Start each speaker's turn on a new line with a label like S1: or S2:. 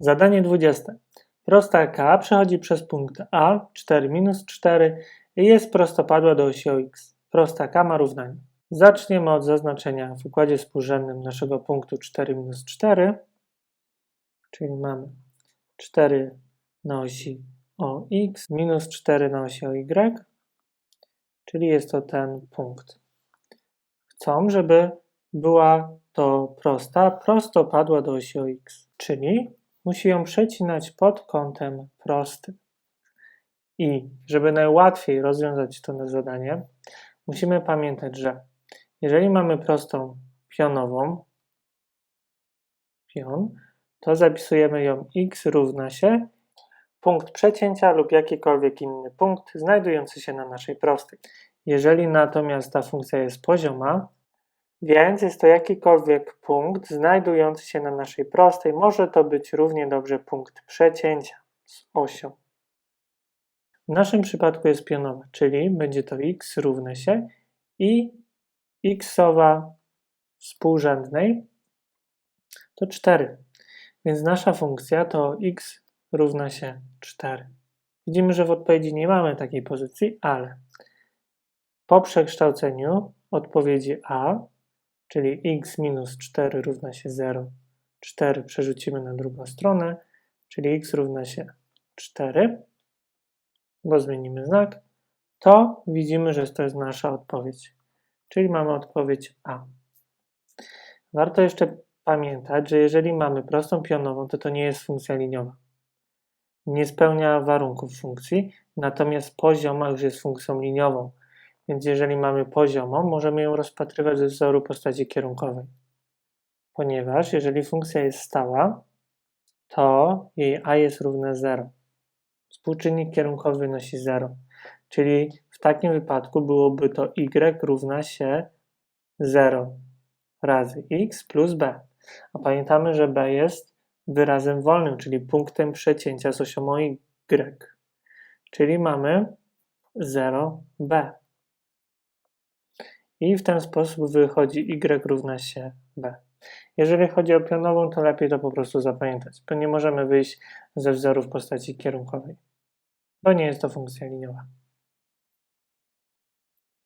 S1: Zadanie 20. Prosta k przechodzi przez punkt A, 4 minus 4 i jest prostopadła do osi x. Prosta k ma równanie. Zaczniemy od zaznaczenia w układzie współrzędnym naszego punktu 4 minus 4, czyli mamy 4 na osi o x minus 4 na osi o y, czyli jest to ten punkt. Chcą, żeby była to prosta prostopadła do osi o x, czyli musi ją przecinać pod kątem prostym. I żeby najłatwiej rozwiązać to zadanie, musimy pamiętać, że jeżeli mamy prostą pionową, pion, to zapisujemy ją x równa się punkt przecięcia lub jakikolwiek inny punkt znajdujący się na naszej prostej. Jeżeli natomiast ta funkcja jest pozioma, więc jest to jakikolwiek punkt znajdujący się na naszej prostej. Może to być równie dobrze punkt przecięcia z osią. W naszym przypadku jest pionowa, czyli będzie to x równa się i xowa współrzędnej to 4. Więc nasza funkcja to x równa się 4. Widzimy, że w odpowiedzi nie mamy takiej pozycji, ale po przekształceniu odpowiedzi A, czyli x minus 4 równa się 0, 4 przerzucimy na drugą stronę, czyli x równa się 4, bo zmienimy znak, to widzimy, że to jest nasza odpowiedź. Czyli mamy odpowiedź A. Warto jeszcze pamiętać, że jeżeli mamy prostą pionową, to to nie jest funkcja liniowa. Nie spełnia warunków funkcji, natomiast pozioma już jest funkcją liniową. Więc jeżeli mamy poziomą, możemy ją rozpatrywać ze wzoru postaci kierunkowej. Ponieważ jeżeli funkcja jest stała, to jej a jest równe 0. Współczynnik kierunkowy wynosi 0. Czyli w takim wypadku byłoby to y równa się 0 razy x plus b. A pamiętamy, że b jest wyrazem wolnym, czyli punktem przecięcia z osią y. Czyli mamy 0b. I w ten sposób wychodzi y równa się b. Jeżeli chodzi o pionową, to lepiej to po prostu zapamiętać, bo nie możemy wyjść ze wzoru w postaci kierunkowej, bo nie jest to funkcja liniowa.